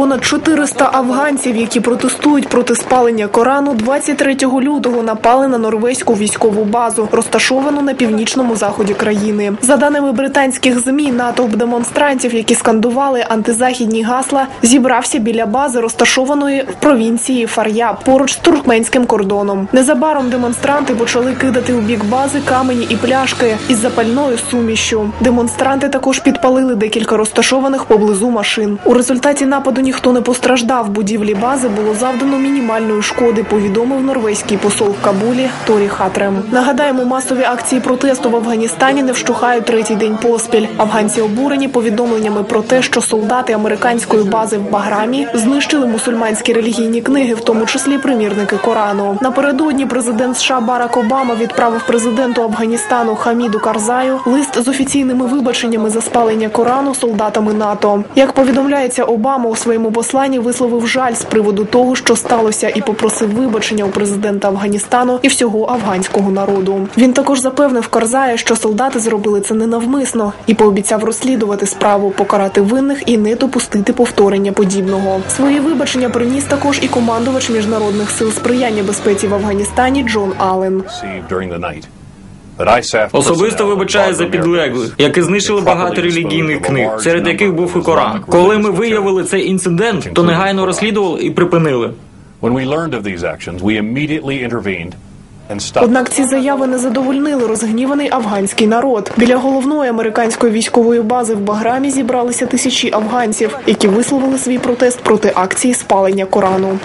Понад 400 афганців, які протестують проти спалення Корану, 23 лютого напали на норвезьку військову базу, розташовану на північному заході країни. За даними британських змі, натовп демонстрантів, які скандували антизахідні гасла, зібрався біля бази, розташованої в провінції Фар'яб, поруч з туркменським кордоном. Незабаром демонстранти почали кидати у бік бази камені і пляшки із запальною сумішю. Демонстранти також підпалили декілька розташованих поблизу машин. У результаті нападу ніхто не постраждав. Будівлі бази було завдано мінімальної шкоди. Повідомив норвезький посол в Кабулі Торі Хатрем. Нагадаємо, масові акції протесту в Афганістані не вщухають третій день поспіль. Афганці обурені повідомленнями про те, що солдати американської бази в Баграмі знищили мусульманські релігійні книги, в тому числі примірники Корану. Напередодні президент США Барак Обама відправив президенту Афганістану Хаміду Карзаю лист з офіційними вибаченнями за спалення Корану солдатами НАТО. Як повідомляється, Обама у своєму посланні висловив жаль з приводу того, що сталося, і попросив вибачення у президента Афганістану і всього афганського народу. Він також запевнив Карзая, що солдати зробили це ненавмисно, і пообіцяв розслідувати справу, покарати винних і не допустити повторення подібного. Свої вибачення приніс також і командувач міжнародних сил сприяння безпеці в Афганістані Джон Аллен. Особисто вибачаю за підлеглих, які знищили багато релігійних книг, серед яких був і Коран. Коли ми виявили цей інцидент, то негайно розслідували і припинили. Однак ці заяви не задовольнили розгніваний афганський народ. Біля головної американської військової бази в Баграмі зібралися тисячі афганців, які висловили свій протест проти акції спалення Корану.